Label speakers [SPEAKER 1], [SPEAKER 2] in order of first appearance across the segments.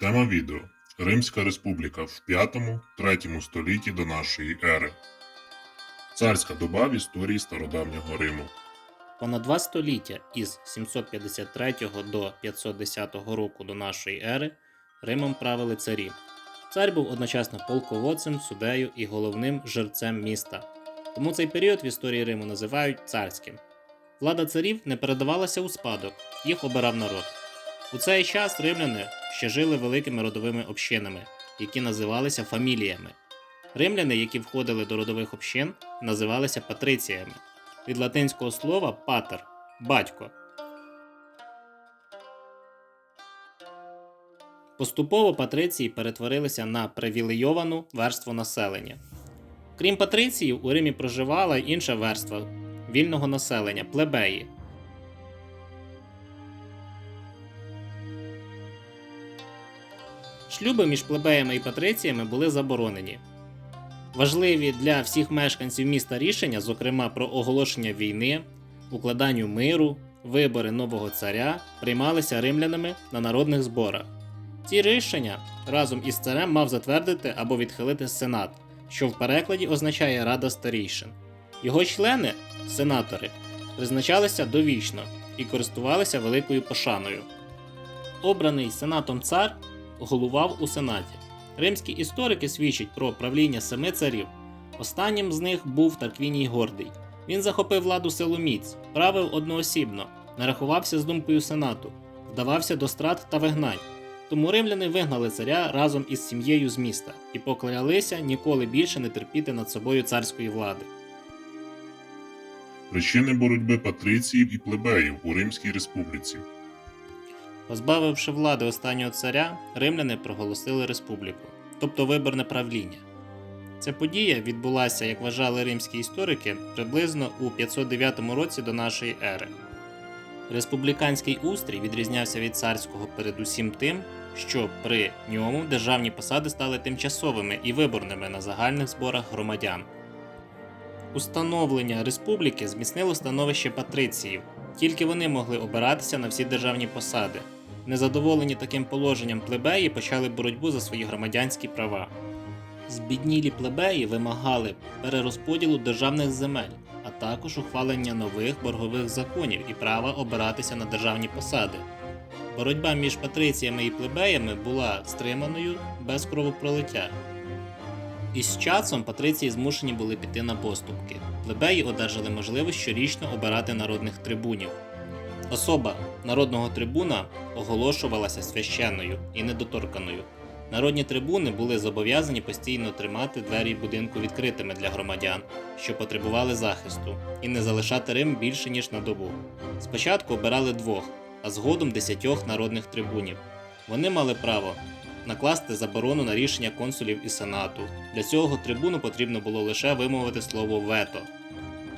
[SPEAKER 1] Тема відео Римська республіка в 5-3 столітті до нашої ери. Царська доба в історії стародавнього Риму.
[SPEAKER 2] Понад два століття із 753 до 510 року до нашої ери Римом правили царі. Цар був одночасно полководцем, суддею і головним жерцем міста. Тому цей період в історії Риму називають царським. Влада царів не передавалася у спадок, їх обирав народ. У цей час римляни ще жили великими родовими общинами, які називалися фаміліями. Римляни, які входили до родових общин, називалися патриціями від латинського слова патер батько. Поступово патриції перетворилися на привілейовану верству населення. Крім патриціїв, у Римі проживала інша верства вільного населення плебеї. Шлюби між плебеями і патриціями були заборонені. Важливі для всіх мешканців міста рішення, зокрема про оголошення війни, укладанню миру, вибори нового царя, приймалися римлянами на народних зборах. Ці рішення разом із царем мав затвердити або відхилити сенат, що в перекладі означає Рада старійшин. Його члени, сенатори, призначалися довічно і користувалися великою пошаною. Обраний сенатом цар головував у сенаті. Римські історики свідчать про правління семи царів. Останнім з них був Тарквіній Гордий. Він захопив владу силоміць, правив одноосібно, не рахувався з думкою сенату, вдавався до страт та вигнань. Тому римляни вигнали царя разом із сім'єю з міста і поклялися ніколи більше не терпіти над собою царської влади.
[SPEAKER 1] Причини боротьби патриціїв і плебеїв у Римській республіці.
[SPEAKER 2] Позбавивши влади останнього царя, римляни проголосили республіку, тобто виборне правління. Ця подія відбулася, як вважали римські історики, приблизно у 509 році до нашої ери. Республіканський устрій відрізнявся від царського передусім тим, що при ньому державні посади стали тимчасовими і виборними на загальних зборах громадян. Установлення республіки зміцнило становище патриціїв, тільки вони могли обиратися на всі державні посади. Незадоволені таким положенням плебеї почали боротьбу за свої громадянські права. Збіднілі плебеї вимагали перерозподілу державних земель, а також ухвалення нових боргових законів і права обиратися на державні посади. Боротьба між патриціями і плебеями була стриманою без кровопролиття. Із часом патриції змушені були піти на поступки. Плебеї одержали можливість щорічно обирати народних трибунів. Особа народного трибуна оголошувалася священною і недоторканою. Народні трибуни були зобов'язані постійно тримати двері будинку відкритими для громадян, що потребували захисту, і не залишати Рим більше ніж на добу. Спочатку обирали двох, а згодом десятьох народних трибунів. Вони мали право накласти заборону на рішення консулів і сенату. Для цього трибуну потрібно було лише вимовити слово вето.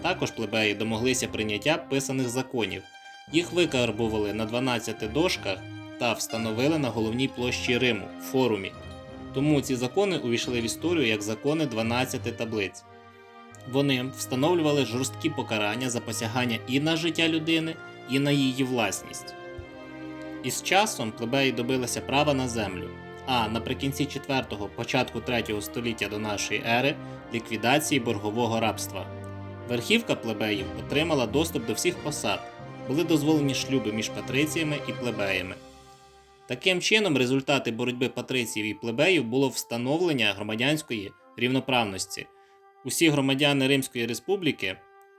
[SPEAKER 2] Також плебеї домоглися прийняття писаних законів. Їх викарбували на 12 дошках та встановили на головній площі Риму форумі. Тому ці закони увійшли в історію як закони 12 таблиць. Вони встановлювали жорсткі покарання за посягання і на життя людини, і на її власність. Із часом плебеї добилися права на землю, а наприкінці 4-го, початку 3 століття до нашої ери ліквідації боргового рабства. Верхівка плебеїв отримала доступ до всіх посад, були дозволені шлюби між патриціями і плебеями. Таким чином, результати боротьби патриціїв і плебеїв було встановлення громадянської рівноправності. Усі громадяни Римської республіки,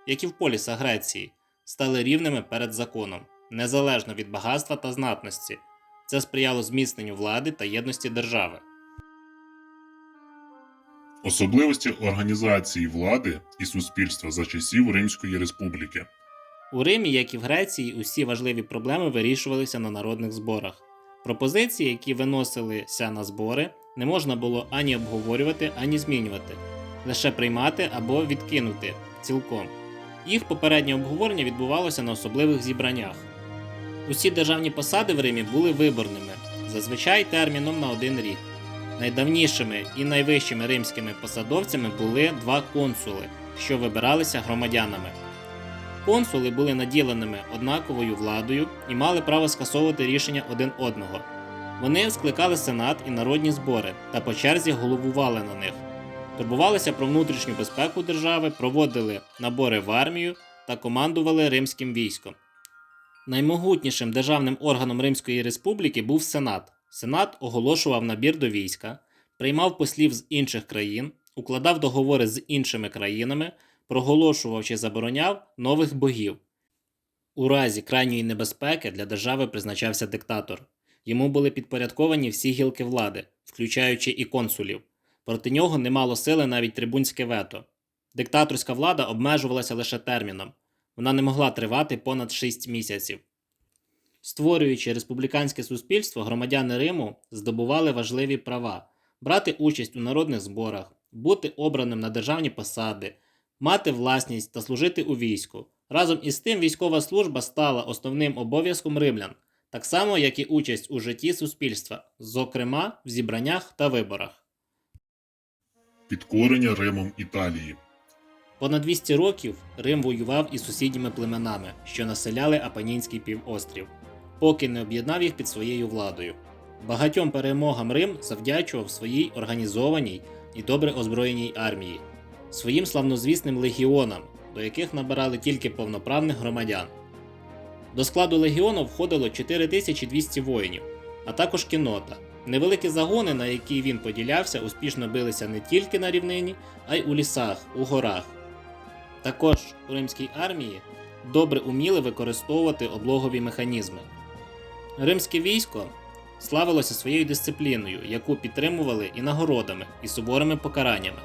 [SPEAKER 2] як і в полісах Греції, стали рівними перед законом, незалежно від багатства та знатності. Це сприяло зміцненню влади та єдності держави.
[SPEAKER 1] Особливості організації влади і суспільства за часів Римської республіки.
[SPEAKER 2] У Римі, як і в Греції, усі важливі проблеми вирішувалися на народних зборах. Пропозиції, які виносилися на збори, не можна було ані обговорювати, ані змінювати, лише приймати або відкинути цілком. Їх попереднє обговорення відбувалося на особливих зібраннях. Усі державні посади в Римі були виборними, зазвичай терміном на один рік. Найдавнішими і найвищими римськими посадовцями були два консули, що вибиралися громадянами. Консули були наділеними однаковою владою і мали право скасовувати рішення один одного. Вони скликали сенат і народні збори та по черзі головували на них. Турбувалися про внутрішню безпеку держави, проводили набори в армію та командували римським військом. Наймогутнішим державним органом Римської республіки був Сенат. Сенат оголошував набір до війська, приймав послів з інших країн, укладав договори з іншими країнами, проголошував чи забороняв нових богів. У разі крайньої небезпеки для держави призначався диктатор. Йому були підпорядковані всі гілки влади, включаючи і консулів. Проти нього не мало сили навіть трибунське вето. Диктаторська влада обмежувалася лише терміном. Вона не могла тривати понад 6 місяців. Створюючи республіканське суспільство, громадяни Риму здобували важливі права брати участь у народних зборах, бути обраним на державні посади, мати власність та служити у війську. Разом із тим військова служба стала основним обов'язком римлян, так само як і участь у житті суспільства, зокрема в зібраннях та виборах.
[SPEAKER 1] Підкорення Римом Італії.
[SPEAKER 2] Понад 200 років Рим воював із сусідніми племенами, що населяли Апанінський півострів, поки не об'єднав їх під своєю владою. Багатьом перемогам Рим завдячував своїй організованій і добре озброєній армії, своїм славнозвісним легіонам, до яких набирали тільки повноправних громадян. До складу легіону входило 4200 воїнів, а також кінота. Невеликі загони, на які він поділявся, успішно билися не тільки на рівнині, а й у лісах, у горах. Також у римській армії добре уміли використовувати облогові механізми. Римське військо славилося своєю дисципліною, яку підтримували і нагородами, і суворими покараннями.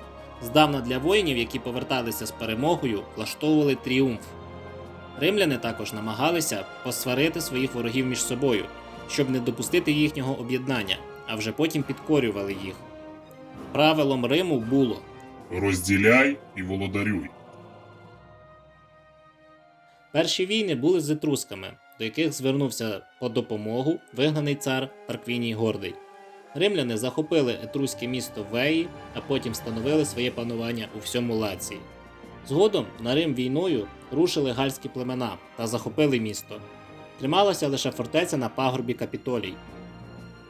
[SPEAKER 2] Здавна для воїнів, які поверталися з перемогою, влаштовували тріумф. Римляни також намагалися посварити своїх ворогів між собою, щоб не допустити їхнього об'єднання, а вже потім підкорювали їх. Правилом Риму було
[SPEAKER 1] Розділяй і володарюй.
[SPEAKER 2] Перші війни були з етрусками, до яких звернувся по допомогу вигнаний цар Тарквіній Гордий. Римляни захопили етруське місто Веї, а потім встановили своє панування у всьому Лації. Згодом на Рим війною рушили гальські племена та захопили місто. Трималася лише фортеця на пагорбі Капітолій.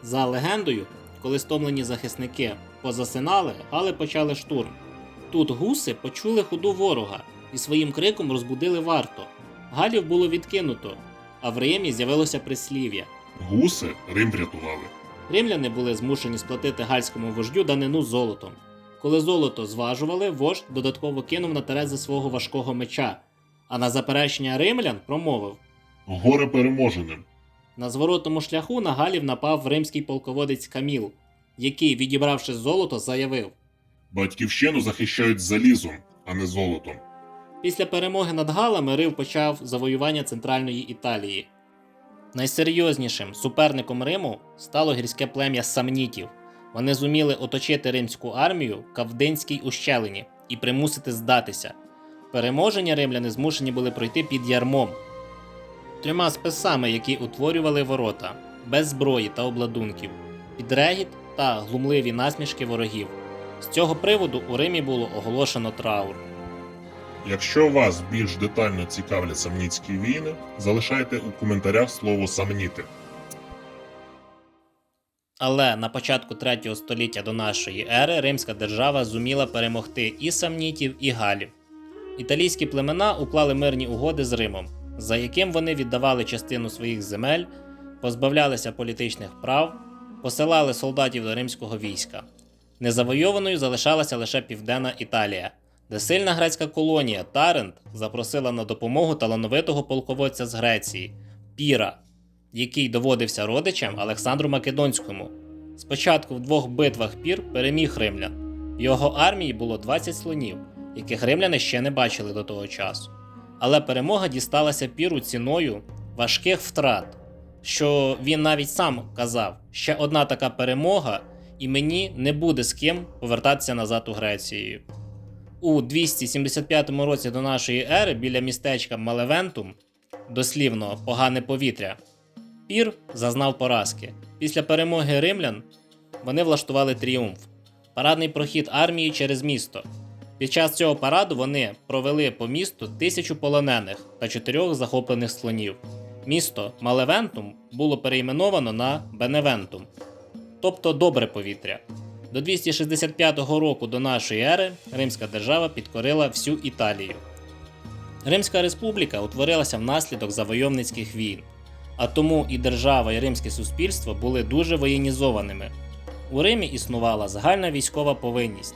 [SPEAKER 2] За легендою, коли стомлені захисники позасинали, гали почали штурм. Тут гуси почули ходу ворога і своїм криком розбудили варту. Галів було відкинуто, а в Римі з'явилося прислів'я.
[SPEAKER 1] Гуси Рим врятували.
[SPEAKER 2] Римляни були змушені сплатити гальському вождю данину золотом. Коли золото зважували, вождь додатково кинув на терези свого важкого меча, а на заперечення римлян промовив:
[SPEAKER 1] Горе переможеним.
[SPEAKER 2] на зворотному шляху на галів напав римський полководець Каміл, який, відібравши золото, заявив:
[SPEAKER 1] Батьківщину захищають залізом, а не золотом.
[SPEAKER 2] Після перемоги над Галами Рим почав завоювання центральної Італії. Найсерйознішим суперником Риму стало гірське плем'я самнітів. Вони зуміли оточити римську армію в Кавдинській ущелині і примусити здатися. Переможені римляни змушені були пройти під ярмом, трьома списами, які утворювали ворота, без зброї та обладунків, під регіт та глумливі насмішки ворогів. З цього приводу у Римі було оголошено траур.
[SPEAKER 1] Якщо вас більш детально цікавлять самнітські війни, залишайте у коментарях слово самніти.
[SPEAKER 2] Але на початку 3 століття до нашої ери римська держава зуміла перемогти і самнітів, і галів. Італійські племена уклали мирні угоди з Римом, за яким вони віддавали частину своїх земель, позбавлялися політичних прав, посилали солдатів до римського війська. Незавойованою залишалася лише південна Італія, де сильна грецька колонія Тарент запросила на допомогу талановитого полководця з Греції Піра, який доводився родичем Олександру Македонському. Спочатку в двох битвах пір переміг римлян. В його армії було 20 слонів, яких римляни ще не бачили до того часу. Але перемога дісталася піру ціною важких втрат, що він навіть сам казав: ще одна така перемога, і мені не буде з ким повертатися назад у Грецію. У 275 році до нашої ери біля містечка Малевентум, дослівно погане повітря, Пір зазнав поразки. Після перемоги римлян вони влаштували тріумф парадний прохід армії через місто. Під час цього параду вони провели по місту тисячу полонених та чотирьох захоплених слонів. Місто Малевентум було перейменовано на Беневентум, тобто добре повітря. До 265 року до нашої ери Римська держава підкорила всю Італію. Римська республіка утворилася внаслідок завойовницьких війн, а тому і держава, і римське суспільство були дуже воєнізованими. У Римі існувала загальна військова повинність.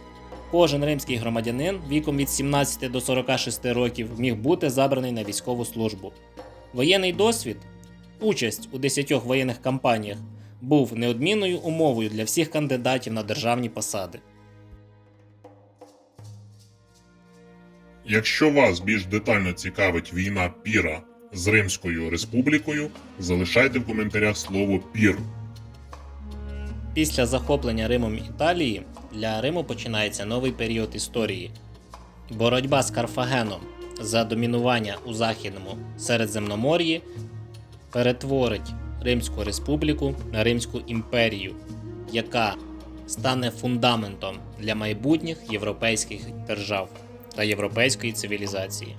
[SPEAKER 2] Кожен римський громадянин віком від 17 до 46 років міг бути забраний на військову службу. Воєнний досвід, участь у 10 воєнних кампаніях, був неодмінною умовою для всіх кандидатів на державні посади.
[SPEAKER 1] Якщо вас більш детально цікавить війна Піра з Римською республікою, залишайте в коментарях слово Пір.
[SPEAKER 2] Після захоплення Римом Італії для Риму починається новий період історії. Боротьба з Карфагеном за домінування у Західному Середземномор'ї перетворить Римську республіку на Римську імперію, яка стане фундаментом для майбутніх європейських держав та європейської цивілізації.